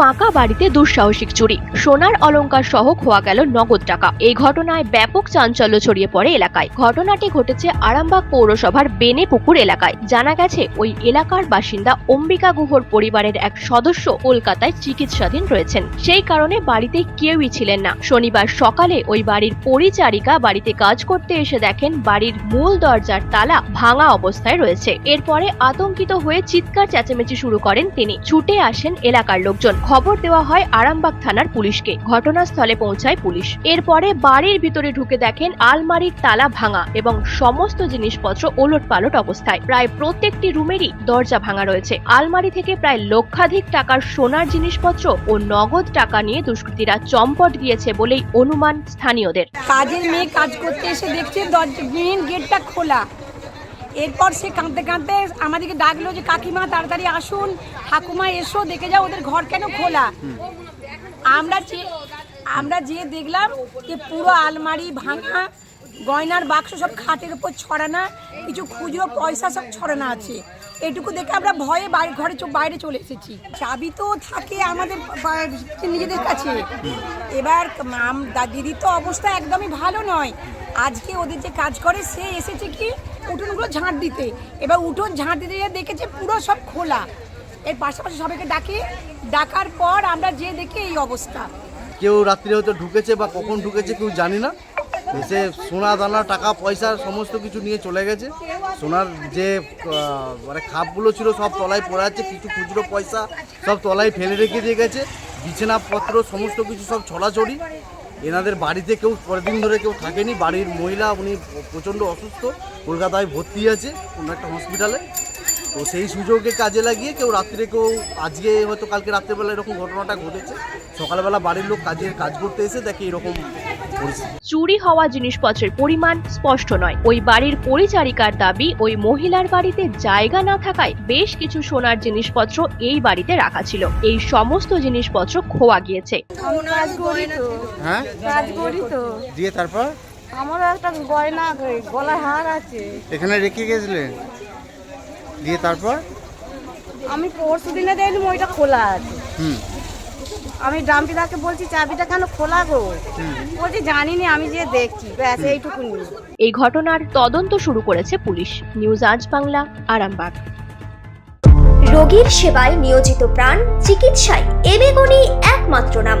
ফাঁকা বাড়িতে দুঃসাহসিক চুরি। সোনার অলংকার সহ খোয়া গেল নগদ টাকা। এই ঘটনায় ব্যাপক চাঞ্চল্য ছড়িয়ে পড়ে এলাকায়। ঘটনাটি ঘটেছে আরামবাগ পৌরসভার বেনেপুকুর এলাকায়। জানা গেছে, ওই এলাকার বাসিন্দা অম্বিকা গুহর পরিবারের এক সদস্য কলকাতায় চিকিৎসাধীন রয়েছেন। সেই কারণে বাড়িতে কেউই ছিলেন না। শনিবার সকালে ওই বাড়ির পরিচারিকা বাড়িতে কাজ করতে এসে দেখেন বাড়ির মূল দরজার তালা ভাঙা অবস্থায় রয়েছে। এরপরে আতঙ্কিত হয়ে চিৎকার চেঁচামেচি শুরু করেন তিনি। ছুটে আসেন এলাকার লোকজন। খবর দেওয়া হয় আরামবাগ থানার পুলিশকে। ঘটনাস্থলে পৌঁছায় পুলিশ। এরপরে বাড়ির ভিতরে ঢুকে দেখেন আলমারির তালা ভাঙা এবং সমস্ত জিনিসপত্র ওলট পালট অবস্থায়। প্রায় প্রত্যেকটি রুমেরই দরজা ভাঙা রয়েছে। আলমারি থেকে প্রায় লক্ষাধিক টাকার সোনার জিনিসপত্র ও নগদ টাকা নিয়ে দুষ্কৃতীরা চম্পট গিয়েছে বলেই অনুমান স্থানীয়দের। কাজের মেয়ে কাজ করতে এসে দেখছে মেন গেটটা খোলা। এরপর সে কাঁদতে কাঁদতে আমাদেরকে ডাকলো যে, কাকিমা, তাড়াতাড়ি আসুন। ঠাকুমা, এসো, দেখে যাও ওদের ঘর কেন খোলা? আমরা আমরা যে দেখলাম যে পুরো আলমারি ভাঙা গয়নার বাক্স সব খাটের উপর ছড়ানা, কিছু খুচরো পয়সা সব ছড়ানো আছে। এটুকু দেখে আমরা ভয়ে বাইরে ঘরে বাইরে চলে এসেছি। চাবি তো থাকে আমাদের নিজেদের কাছে। এবার দিদির তো অবস্থা একদমই ভালো নয়। আজকে ওদের যে কাজ করে, সে এসেছে কি? উঠোনগুলো ঝাঁট দিতে। এবার উঠোন ঝাঁট দিতে দেখেছে পুরো সব খোলা। এর পাশাপাশি সবাইকে ডাকি। ডাকার পর আমরা যে দেখি এই অবস্থা। কেউ রাত্রে হয়তো ঢুকেছে বা কখন ঢুকেছে কেউ জানি না। এসে সোনা, দানা, টাকা, পয়সা, সমস্ত কিছু নিয়ে চলে গেছে। সোনার যে মানে খাপগুলো ছিল সব তলায় পড়ে আছে, কিছু খুচরো পয়সা সব তলায় ফেলে রেখে দিয়ে গেছে। বিছানাপত্র, সমস্ত কিছু সব ছড়াছড়ি। এনাদের বাড়িতে কেউ পরের দিন ধরে কেউ থাকেনি। বাড়ির মহিলা, উনি প্রচণ্ড অসুস্থ, কলকাতায় ভর্তি আছে কোনো একটা হসপিটালে তো সেই সুযোগকে কাজে লাগিয়ে কেউ রাত্রে কেউ আজকে হয়তো কালকে রাত্রেবেলা এরকম ঘটনাটা ঘটেছে। সকালবেলা বাড়ির লোক কাজের কাজ করতে এসে দেখে এরকম চুরি হওয়া জিনিসপত্রের পরিমাণ স্পষ্ট নয়। ওই বাড়ির পরিচারিকার দাবি ওই মহিলার বাড়িতে জায়গা না থাকায় বেশ কিছু সোনার জিনিসপত্র এই বাড়িতে রাখা ছিল। এই সমস্ত জিনিসপত্র খোয়া গিয়েছে। হ্যাঁ? দিয়ে তারপর? আমার একটা গয়না গলার হার আছে। এখানে রেখে গেছিলেন? দিয়ে তারপর? আমি পরশু দিনে দেখলাম ওইটা খোলা আছে। হুম। আমি ড্রামপিদাকে বলছি চাবিটা কেন খোলা গো? বলছি জানি না আমি যে দেখছি। ব্যাস এইটুকুনি এই ঘটনার তদন্ত শুরু করেছে পুলিশ। নিউজ আজ বাংলা আরামবাগ। রোগীর সেবায় নিয়োজিত প্রাণ চিকিৎসায় এবেগুনি একমাত্র নাম।